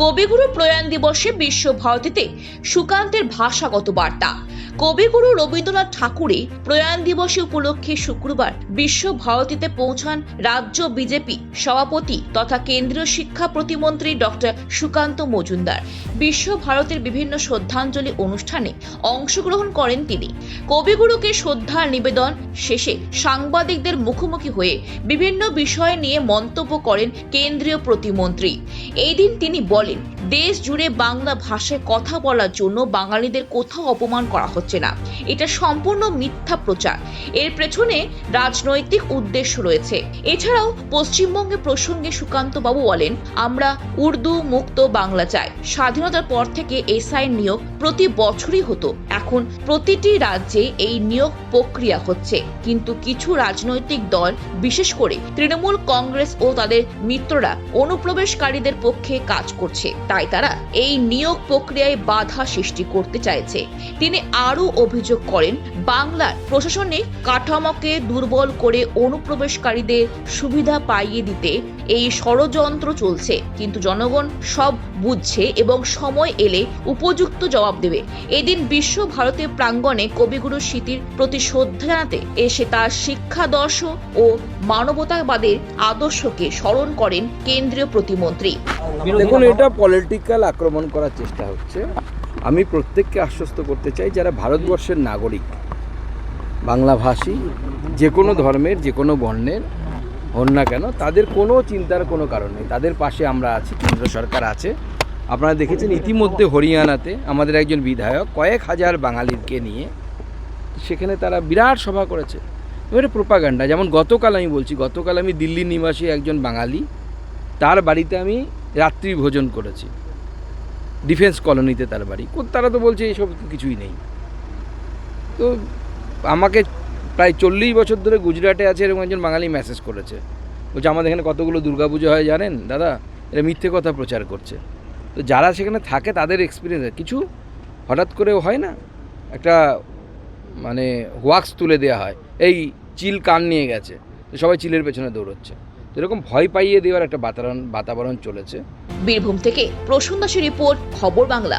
কবিগুরু প্রয়াণ দিবসে বিশ্বভারতীতে সুকান্তের ভাষাগত বার্তা। কবিগুরু রবীন্দ্রনাথ ঠাকুরের প্রয়াণ দিবসে উপলক্ষে শুক্রবার বিশ্ব ভারতীতে পৌঁছান রাজ্য বিজেপি সভাপতি তথা কেন্দ্রীয় শিক্ষা প্রতিমন্ত্রী ডক্টর সুকান্ত মজুমদার। বিশ্ব ভারতের বিভিন্ন শ্রদ্ধাঞ্জলি অনুষ্ঠানে অংশগ্রহণ করেন তিনি। কবিগুরুকে শ্রদ্ধার নিবেদন শেষে সাংবাদিকদের মুখোমুখি হয়ে বিভিন্ন বিষয় নিয়ে মন্তব্য করেন কেন্দ্রীয় প্রতিমন্ত্রী। এই দিন তিনি বলেন দেশ জুড়ে বাংলা ভাষায় কথা বলার জন্য বাঙালিদের কোথাও অপমান করা হচ্ছে না। এটা সম্পূর্ণ মিথ্যা প্রচার। এর পেছনে রাজনৈতিক উদ্দেশ্য রয়েছে। এছাড়াও পশ্চিমবঙ্গে প্রসঙ্গে সুকান্ত বাবু বলেন, আমরা উর্দু মুক্ত বাংলা চাই। স্বাধীনতার পর থেকে এসআই নিয়োগ প্রতি বছরই হতো। এখন প্রতিটি রাজ্যে এই নিয়োগ প্রক্রিয়া হচ্ছে। কিন্তু কিছু রাজনৈতিক দল, বিশেষ করে তৃণমূল কংগ্রেস ও তাদের মিত্ররা অনুপ্রবেশকারীদের পক্ষে কাজ করছে। তাই তারা এই নিয়োগ প্রক্রিয়ায় বাধা সৃষ্টি করতে চাইছে। তিনি আরও অভিযোগ করেন, বাংলার প্রশাসনিক কাঠামোকে দুর্বল করে অনুপ্রবেশকারীদের সুবিধা পাইয়ে দিতে এই ষড়যন্ত্র চলছে। কিন্তু জনগণ সব বুঝছে এবং সময় এলে উপযুক্ত জবাব দেবে। এদিন বিশ্ব ভারতের প্রাঙ্গণে কবিগুরু স্মৃতির প্রতি শ্রদ্ধা জানাতে এসে তার শিক্ষাদর্শ ও মানবতাবাদের আদর্শকে স্মরণ করেন কেন্দ্রীয় প্রতিমন্ত্রী। দেখুন, এটা পলিটিক্যাল আক্রমণ করার চেষ্টা হচ্ছে, আমি প্রত্যেককে আশ্বস্ত করতে চাই যারা ভারতবর্ষের নাগরিক, বাংলাভাষী, যে কোনো ধর্মের, যে কোনো বর্ণের, হন না কেন, তাদের কোনো চিন্তার কোনো কারণ নেই। তাদের পাশে আমরা আছি, কেন্দ্র সরকার আছে। আপনারা দেখেছেন ইতিমধ্যে হরিয়ানাতে আমাদের একজন বিধায়ক কয়েক হাজার বাঙালিকে নিয়ে সেখানে তারা বিরাট সভা করেছে। এবারে প্রোপাগান্ডা যেমন গতকাল আমি বলছি, গতকাল আমি দিল্লি নিবাসী একজন বাঙালি, তার বাড়িতে আমি রাত্রি ভোজন করেছি। ডিফেন্স কলোনিতে তার বাড়ি। তারা তো বলছে এইসব কিছুই নেই। তো আমাকে প্রায় চল্লিশ বছর ধরে গুজরাটে আছে এরকম একজন বাঙালি মেসেজ করেছে। বলছে, আমাদের এখানে কতগুলো দুর্গাপুজো হয় জানেন? দাদা, এরা মিথ্যে কথা প্রচার করছে। তো যারা সেখানে থাকে তাদের এক্সপিরিয়েন্স কিছু হঠাৎ করে হয় না? একটা মানে ওয়াক্স তুলে দেওয়া হয়। এই চিল কান নিয়ে গেছে। তো সবাই চিলের পেছনে দৌড়চ্ছে। তো এরকম ভয় পাইয়ে দেওয়ার একটা বাতাবরণ বাতাবরণ চলেছে। বীরভূম থেকে প্রসন্ন দাসের রিপোর্ট, খবর বাংলা।